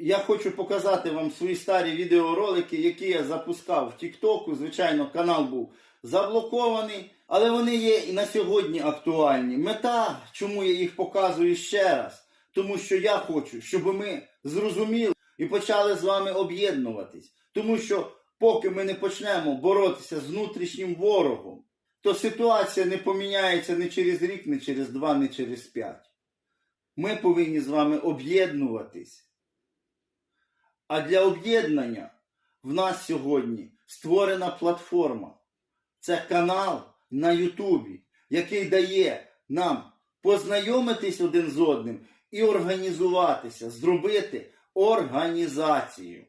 я хочу показати вам свої старі відеоролики, які я запускав в Тіктоку. Звичайно, канал був заблокований, але вони є і на сьогодні актуальні. Мета, чому я їх показую ще раз, тому що я хочу, щоб ми зрозуміли і почали з вами об'єднуватись. Тому що поки ми не почнемо боротися з внутрішнім ворогом, то ситуація не поміняється не через рік, не через два, не через п'ять. Ми повинні з вами об'єднуватись. А для об'єднання в нас сьогодні створена платформа. Це канал на Ютубі, який дає нам познайомитись один з одним і організуватися, зробити організацію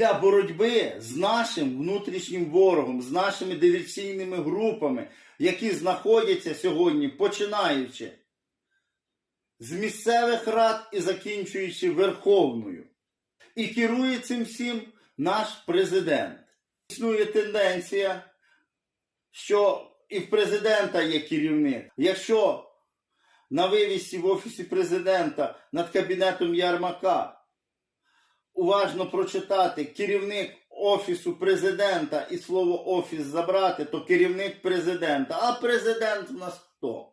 для боротьби з нашим внутрішнім ворогом, з нашими диверсійними групами, які знаходяться сьогодні, починаючи з місцевих рад і закінчуючи Верховною. І керує цим всім наш президент. Існує тенденція, що і в президента є керівник. Якщо на вивісі в офісі президента над кабінетом Ярмака уважно прочитати керівник офісу президента і слово офіс забрати, то керівник президента. А президент в нас хто?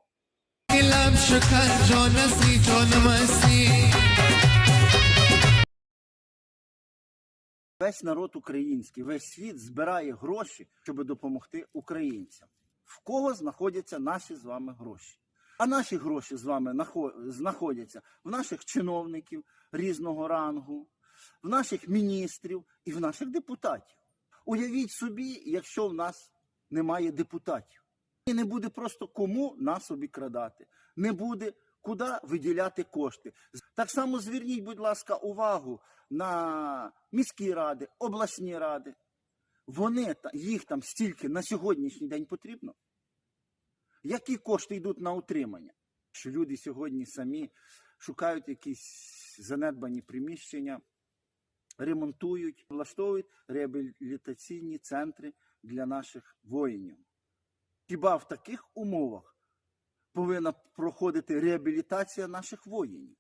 Весь народ український, весь світ збирає гроші, щоб допомогти українцям. В кого знаходяться наші з вами гроші? А наші гроші з вами знаходяться в наших чиновників різного рангу, в наших міністрів і в наших депутатів. Уявіть собі, якщо в нас немає депутатів. І не буде просто кому нас обікрадати, не буде куди виділяти кошти. Так само зверніть, будь ласка, увагу на міські ради, обласні ради. Вони їх там стільки на сьогоднішній день потрібно. Які кошти йдуть на утримання? Що люди сьогодні самі шукають якісь занедбані приміщення, ремонтують, влаштовують реабілітаційні центри для наших воїнів. Хіба в таких умовах повинна проходити реабілітація наших воїнів?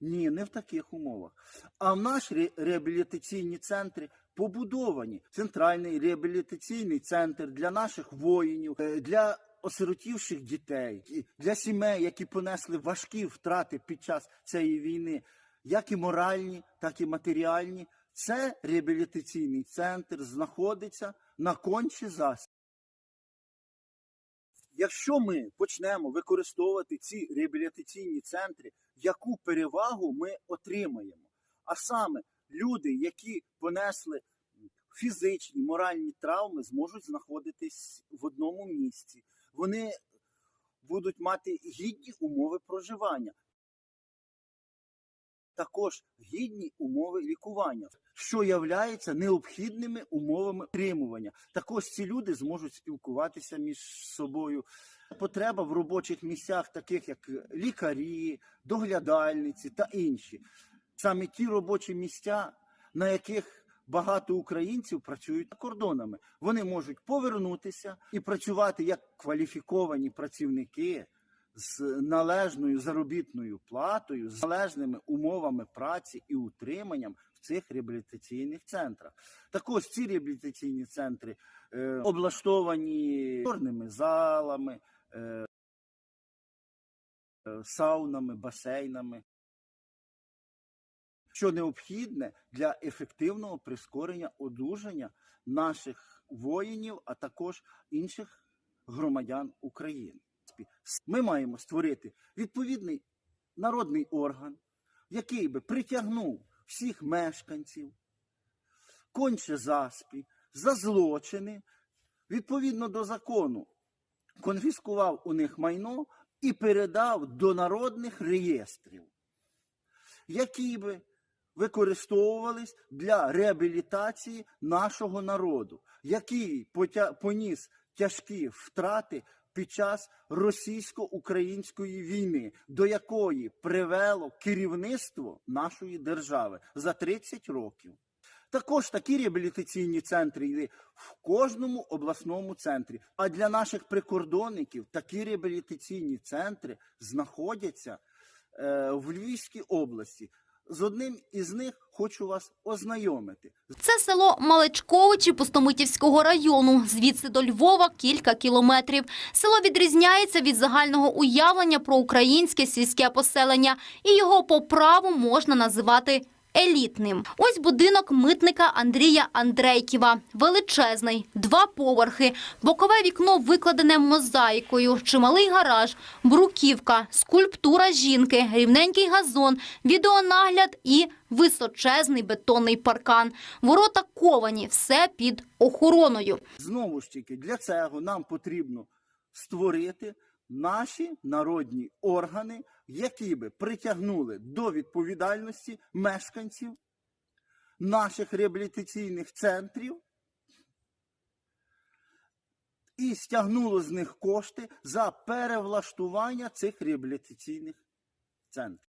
Ні, не в таких умовах. А в наші ре- реабілітаційні центри побудовані. Центральний реабілітаційний центр для наших воїнів, е, для осиротівших дітей, для сімей, які понесли важкі втрати під час цієї війни, як і моральні, так і матеріальні. Це реабілітаційний центр знаходиться на кончі зас. Якщо ми почнемо використовувати ці реабілітаційні центри, яку перевагу ми отримаємо? А саме люди, які понесли фізичні, моральні травми, зможуть знаходитись в одному місці. Вони будуть мати гідні умови проживання. Також гідні умови лікування, що являється необхідними умовами утримування. Також ці люди зможуть спілкуватися між собою. Потреба в робочих місцях, таких як лікарі, доглядальниці та інші. Саме ті робочі місця, на яких багато українців працюють за кордонами. Вони можуть повернутися і працювати як кваліфіковані працівники з належною заробітною платою, з належними умовами праці і утриманням в цих реабілітаційних центрах. Також ці реабілітаційні центри е, облаштовані чорними залами, е, е, саунами, басейнами. Що необхідне для ефективного прискорення одужання наших воїнів, а також інших громадян України. Ми маємо створити відповідний народний орган, який би притягнув всіх мешканців, конче заспі, за злочини, відповідно до закону, конфіскував у них майно і передав до народних реєстрів, які би використовувались для реабілітації нашого народу, який поніс тяжкі втрати під час російсько-української війни, до якої привело керівництво нашої держави за 30 років. Також такі реабілітаційні центри є в кожному обласному центрі. А для наших прикордонників такі реабілітаційні центри знаходяться е, в Львівській області. З одним із них хочу вас ознайомити. Це село Малечковичі Пустомитівського району. Звідси до Львова кілька кілометрів. Село відрізняється від загального уявлення про українське сільське поселення, і його по праву можна називати елітним. Ось будинок митника Андрія Андрейківа. Величезний, два поверхи, бокове вікно викладене мозаїкою, чималий гараж, бруківка, скульптура жінки, рівненький газон, відеонагляд і височезний бетонний паркан. Ворота ковані, все під охороною. Знову ж таки, для цього нам потрібно створити наші народні органи, які би притягнули до відповідальності мешканців наших реабілітаційних центрів і стягнуло з них кошти за перевлаштування цих реабілітаційних центрів.